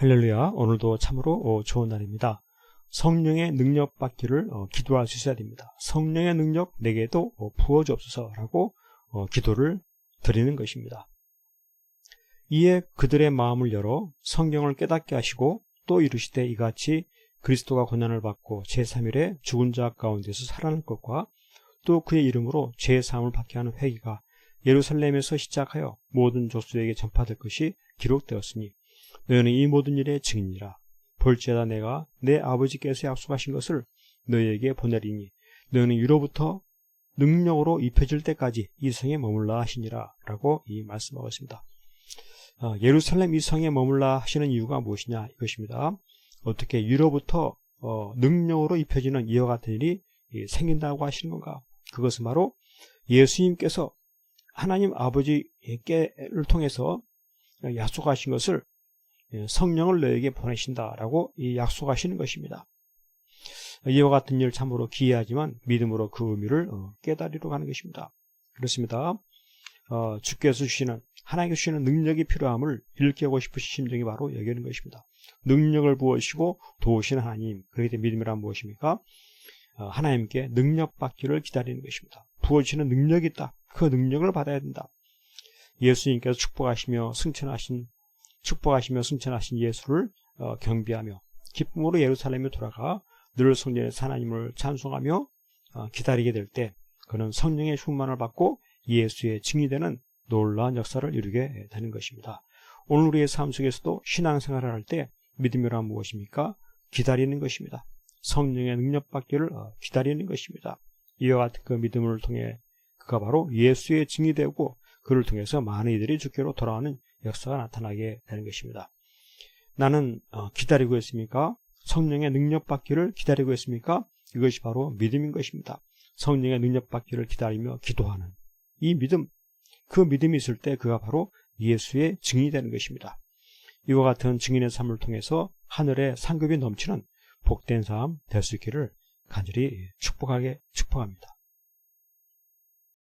할렐루야. 오늘도 참으로 어, 좋은 날입니다. 성령의 능력 받기를 어, 기도할 수 있어야 됩니다. 성령의 능력 내게도 어, 부어주옵소서라고 기도를 드리는 것입니다. 이에 그들의 마음을 열어 성경을 깨닫게 하시고 또 이르시되 이같이 그리스도가 고난을 받고 제3일에 죽은 자 가운데서 살아날 것과 또 그의 이름으로 제3을 받게 하는 회기가 예루살렘에서 시작하여 모든 족속에게 전파될 것이 기록되었으니 너희는 이 모든 일의 증인이라 볼지어다 내가 내 아버지께서 약속하신 것을 너희에게 보내리니 너희는 위로부터 능력으로 입혀질 때까지 이 성에 머물라 하시니라 라고 이 말씀하고 있습니다. 어, 예루살렘 이 성에 머물라 하시는 이유가 무엇이냐 이것입니다. 어떻게 위로부터 어, 능력으로 입혀지는 이와 같은 일이 생긴다고 하시는 건가? 그것은 바로 예수님께서 하나님 아버지께를 통해서 약속하신 것을 예, 성령을 너에게 보내신다라고 약속하시는 것입니다. 이와 같은 일 참으로 기이하지만 믿음으로 그 의미를 어, 깨달으러 가는 것입니다. 그렇습니다. 어, 주께서 주시는 하나님께 주시는 능력이 필요함을 일깨우고 싶으신 심정이 바로 여기는 것입니다. 능력을 부으시고 도우시는 하나님 때문에 믿음이란 무엇입니까? 어, 하나님께 능력 받기를 기다리는 것입니다. 부어주시는 능력이 있다. 그 능력을 받아야 된다. 예수님께서 축복하시며 승천하신 축복하시며 승천하신 예수를 어, 경비하며 기쁨으로 예루살렘에 돌아가 늘 성전에서 하나님을 찬송하며 어, 기다리게 될 때 그는 성령의 충만을 받고 예수의 증이 되는 놀라운 역사를 이루게 되는 것입니다. 오늘 우리의 삶 속에서도 신앙생활을 할 때 믿음이란 무엇입니까? 기다리는 것입니다. 성령의 능력 받기를 어, 기다리는 것입니다. 이와 같은 그 믿음을 통해 그가 바로 예수의 증이 되고 그를 통해서 많은 이들이 주께로 돌아오는 역사가 나타나게 되는 것입니다. 나는 어, 기다리고 있습니까? 성령의 능력 받기를 기다리고 있습니까? 이것이 바로 믿음인 것입니다. 성령의 능력 받기를 기다리며 기도하는 이 믿음, 그 믿음이 있을 때 그가 바로 예수의 증인이 되는 것입니다. 이와 같은 증인의 삶을 통해서 하늘의 상급이 넘치는 복된 삶 될 수 있기를 간절히 축복하게 축복합니다.